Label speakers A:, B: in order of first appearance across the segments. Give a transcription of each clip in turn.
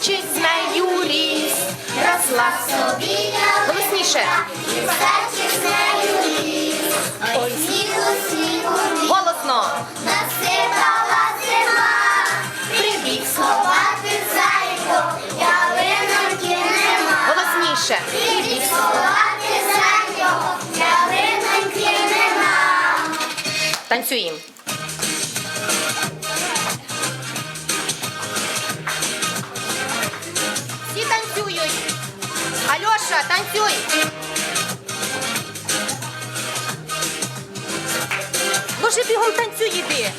A: Плачуть з нею росла собі голосніше. Плачуть з нею ріс, ой.
B: Голосно.
A: Насипала зима, прибіг сховати зайко, ялинки нема.
B: Голосніше.
A: Прибіг сховати зайко, ялинки нема.
B: Танцюємо. Альоша, танцюй. Боже, бігом танцюй іди.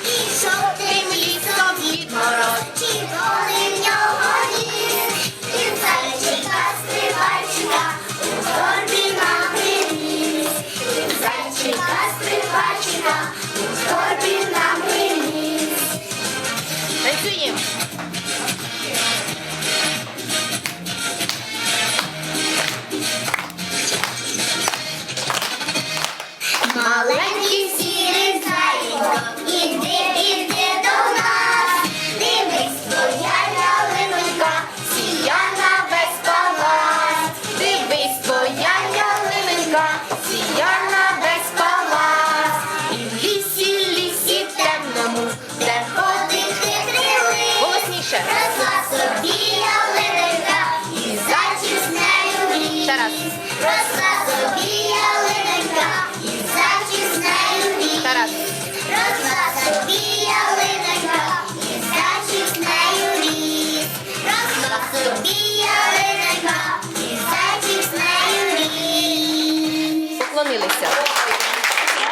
A: Маленький сірий зайко, іди, іди до нас, дивись, твоя ялинонька, сіяна весь палац.
B: Дивись, твоя ялиненька, сіяна весь палац. І в лісі, лісі темному, де
A: Ходить
B: голосніше.
A: росла собі ялинонька, і зайчик з нею ліс. Росла собі Росла собі ялинонька, і зайчик з нею